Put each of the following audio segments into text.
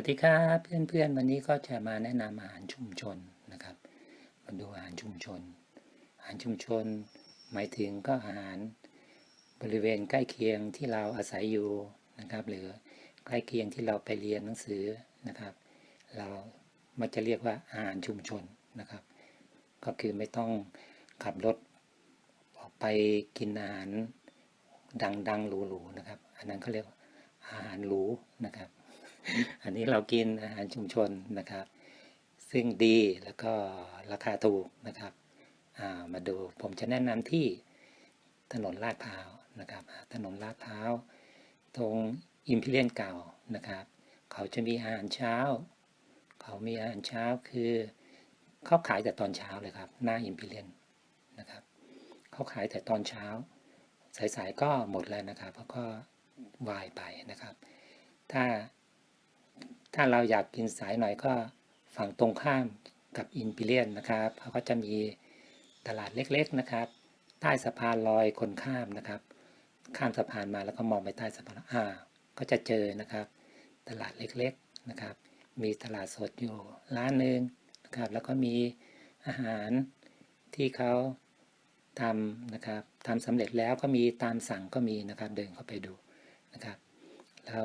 วัสดีครับเพื่อนๆวันนี้ก็จะมาแนะนำอาหารชุมชนนะครับ มาดูอาหารชุมชน อาหารชุมชน หมายถึงก็อาหารบริเวณใกล้เคียงที่เราอาศัยอยู่นะครับ หรือใกล้เคียงที่เราไปเรียนหนังสือนะครับ เรามันจะเรียกว่าอาหารชุมชนนะครับ ก็คือไม่ต้องขับรถออกไปกินอาหารดังๆหรูๆนะครับ อันนั้นเขาเรียกว่าอาหารหรูนะครับ อันนี้เรากินอาหารชุมชนนะครับ ซึ่งดีแล้วก็ราคาถูกนะครับามาดูผมจะแนะนำที่ถนนลาดพร้าวนะครับ ถนนลาดพร้าวตรงอิมพีเรียนเก่านะครับ เขาจะมีอาหารเช้า เขามีอาหารเช้าคือเขาขายแต่ตอนเช้าเลยครับ หน้าอิมพีเรียนนะครับเขาขายแต่ตอนเช้า สายๆก็หมดแล้วนะครับแล้วก็วายไปนะครับ ถ้า ถ้าเราอยากกินสายหน่อยก็ฝั่งตรงข้ามกับอินพิเลียนนะครับเขาก็จะมีตลาดเล็กๆนะครับ ใต้สะพานลอยคนข้ามนะครับ ข้ามสะพานมาแล้วก็มองไปใต้สะพานอ่าก็จะเจอนะครับ ตลาดเล็กๆนะครับ มีตลาดสดอยู่ร้านหนึ่งนะครับ แล้วก็มีอาหารที่เขาทำนะครับทำสำเร็จแล้วก็มีตามสั่งก็มีนะครับเดินเข้าไปดูนะครับ แล้ว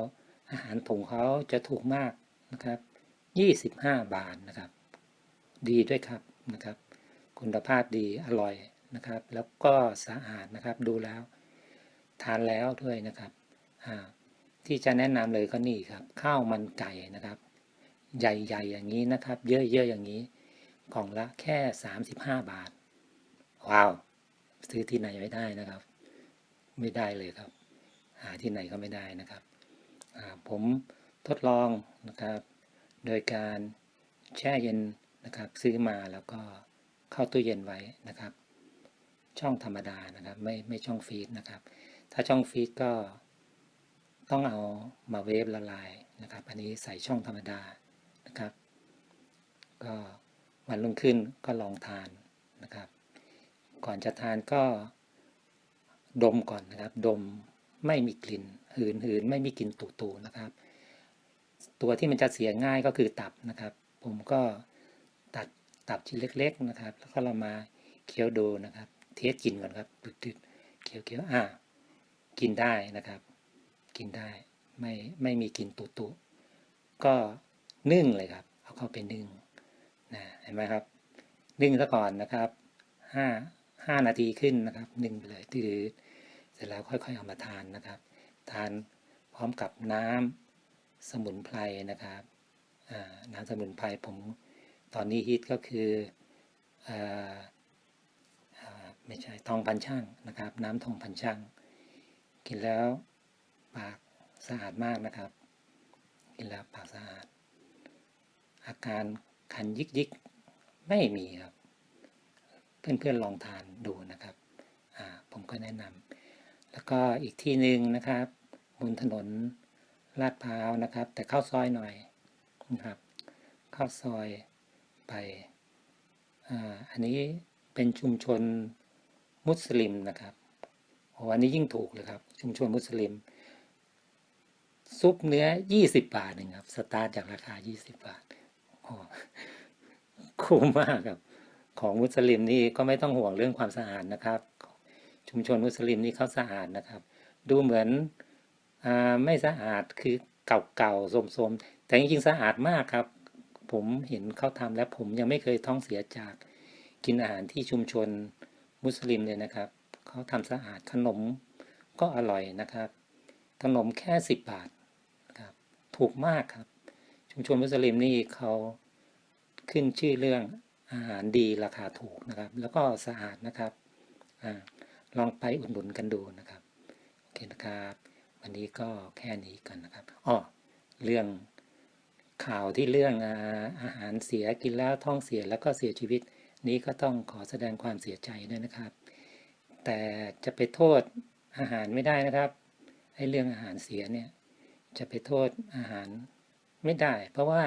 อาหารถุงเขาจะถูกมากนะครับ 25 บาทนะครับ ดีด้วยครับนะครับ คุณภาพดีอร่อยนะครับ แล้วก็สะอาดนะครับดูแล้ว ทานแล้วด้วยนะครับที่จะแนะนำเลยก็นี่ครับ ข้าวมันไก่นะครับ ใหญ่ๆอย่างนี้นะครับ เยอะๆอย่างนี้กล่องละแค่ 35 บาท ว้าว ซื้อที่ไหนไม่ได้นะครับ ไม่ได้เลยครับ หาที่ไหนก็ไม่ได้นะครับ ผมทดลองนะครับ โดยการแช่เย็นนะครับ ซื้อมาแล้วก็เข้าตู้เย็นไว้นะครับ ช่องธรรมดานะครับ ไม่ไม่ช่องฟรีซนะครับ ถ้าช่องฟรีซก็ต้องเอามาเวฟละลายนะครับ อันนี้ใส่ช่องธรรมดานะครับ ก็วันรุ่งขึ้นก็ลองทานนะครับ ก่อนจะทานก็ดมก่อนนะครับ ดมไม่มีกลิ่น หืนหืนไม่มีกลิ่นตุ่ๆนะครับ ตัวที่มันจะเสียง่ายก็คือตับนะครับ ผมก็ตัดตับชิ้นเล็ก ๆนะครับ แล้วก็เรามาเคี้ยวดูนะครับ เทสกลิ่นก่อนครับดึดๆเคี้ยวเคี้ยวอ่ากินได้นะครับ กินได้ไม่ไม่มีกลิ่นตุ่ๆก็นึ่งเลยครับเอาเข้าไปนึ่งนะเห็นไหมครับนึ่งซะก่อนนะครับห้าห้านาทีขึ้นนะครับนึ่งไปเลยตืดเสร็จแล้วค่อยๆเอามาทานนะครับ ทานพร้อมกับน้ำสมุนไพรนะครับน้ำสมุนไพรผมตอนนี้ฮิตก็คือออไม่ใช่ทองพันช่างนะครับ น้ำทองพันช่าง กินแล้วปากสะอาดมากนะครับ กินแล้วปากสะอาด อาการคันยิกยิกๆไม่มีครับ เพื่อนๆลองทานดูนะครับผมก็แนะนำ แล้วก็อีกที่หนึ่งนะครับบนถนนลาดพร้าวนะครับ แต่เข้าซอยหน่อยนะครับ เข้าซอยไปอ่าอันนี้เป็นชุมชนมุสลิมนะครับโอ้อันนี้ยิ่งถูกเลยครับ ชุมชนมุสลิม ซุปเนื้อ 20 บาทเองครับ สตาร์ทจากราคา 20 บาทโอ้คุ้มมากครับ ของมุสลิมนี่ก็ไม่ต้องห่วงเรื่องความสะอาดนะครับ ชุมชนมุสลิมนี่เขาสะอาดนะครับ ดูเหมือนอไม่สะอาดคือเก่าๆโสมๆ แต่จริงๆสะอาดมากครับ ผมเห็นเขาทำแล้วผมยังไม่เคยท้องเสียจากกินอาหารที่ชุมชนมุสลิมเลยนะครับ เขาทำสะอาดขนมก็อร่อยนะครับ ขนมแค่ 10 บาทครับถูกมากครับ ชุมชนมุสลิมนี่เขาขึ้นชื่อเรื่องอาหารดีราคาถูกนะครับ แล้วก็สะอาดนะครับอ่า ลองไปอุดหนุนกันดูนะครับโอเคนะครับ วันนี้ก็แค่นี้กันนะครับอ้อเรื่องข่าวที่เรื่องอาหารเสียกินแล้วท้องเสียแล้วก็เสียชีวิต นี้ก็ต้องขอแสดงความเสียใจด้วยนะครับ แต่จะไปโทษอาหารไม่ได้นะครับไอ้เรื่องอาหารเสียเนี่ยจะไปโทษอาหารไม่ได้ เพราะว่า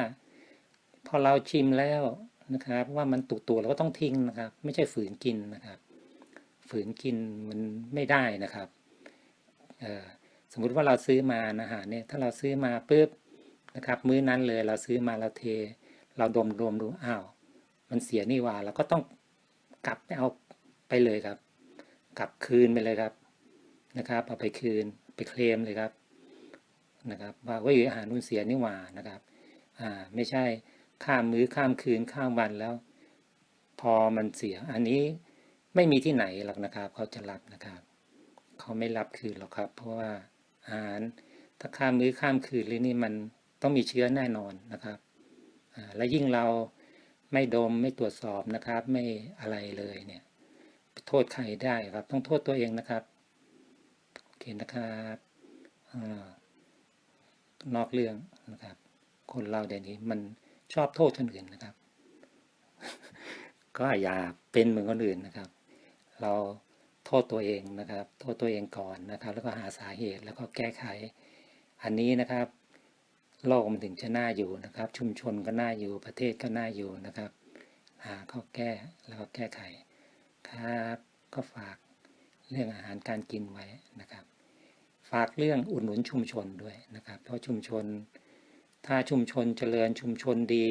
พอเราชิมแล้วนะครับ ว่ามันตุตัวเราก็ต้องทิ้งนะครับ ไม่ใช่ฝืนกินนะครับ ฝืนกินมันไม่ได้นะครับสมมุติว่าเราซื้อมาอาหารเนี่ยถ้าเราซื้อมาปุ๊บนะครับมื้อนั้นเลยเราซื้อมาเราเท เราดมดมดูอ้าวมันเสียนี่หว่าเราก็ต้องกลับไปเอาไปเลยครับ กลับคืนไปเลยครับนะครับเอาไปคืนไปเคลมเลยครับนะครับว่าว่าอาหารนุ่นเสียนี่หว่านะครับอ่าไม่ใช่ข้ามมื้อข้ามคืนข้ามวันแล้ว พอมันเสียอันนี้ ไม่มีที่ไหนหรอกนะครับ เขาจะรับนะครับ เขาไม่รับคืนหรอกครับ เพราะว่าอาหารถ้าข้ามมื้อข้ามคืนเลยนี่มันต้องมีเชื้อแน่นอนนะครับและยิ่งเราไม่ดมไม่ตรวจสอบนะครับ ไม่อะไรเลยเนี่ยโทษใครได้ครับ ต้องโทษตัวเองนะครับโอเคนะครับอนอกเรื่องนะครับ คนเราเดี๋ยวนี้มันชอบโทษคนอื่นนะครับ ก็อย่าเป็นเหมือนคนอื่นนะครับ เราโทษตัวเองนะครับ โทษตัวเองก่อนนะครับ แล้วก็หาสาเหตุแล้วก็แก้ไข อันนี้นะครับโลกมันถึงจะน่าอยู่นะครับ ชุมชนก็น่าอยู่ประเทศก็น่าอยู่นะครับ หาข้อแก้แล้วก็แก้ไขครับก็ฝากเรื่องอาหารการกินไว้นะครับ ฝากเรื่องอุดหนุนชุมชนด้วยนะครับ เพราะชุมชน ถ้าชุมชนเจริญชุมชนดี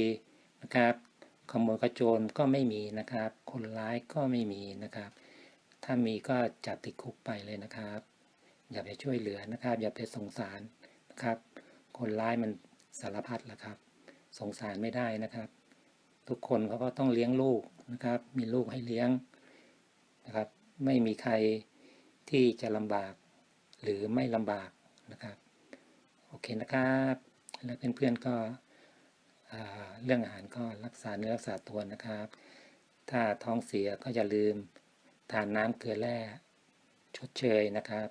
นะครับขโมยกระโจรก็ไม่มีนะครับ คนร้ายก็ไม่มีนะครับ ถ้ามีก็จับติดคุกไปเลยนะครับ อย่าไปช่วยเหลือนะครับ อย่าไปสงสารนะครับ คนร้ายมันสารพัดแหละครับ สงสารไม่ได้นะครับ ทุกคนเขาก็ต้องเลี้ยงลูกนะครับ มีลูกให้เลี้ยงนะครับ ไม่มีใครที่จะลำบากหรือไม่ลำบากนะครับ โอเคนะครับ แล้วเพื่อนๆก็อ่าเรื่องอาหารก็รักษาเนื้อรักษาตัวนะครับ ถ้าท้องเสียก็อย่าลืม ทานน้ำเกลือแร่ชดเชยนะครับ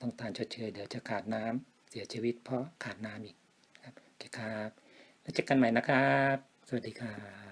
ต้องทานชดเชย เดี๋ยวจะขาดน้ำเสียชีวิตเพราะขาดน้ำอีกครับโอเคครับแล้วเจอกันใหม่นะครับ สวัสดีครับ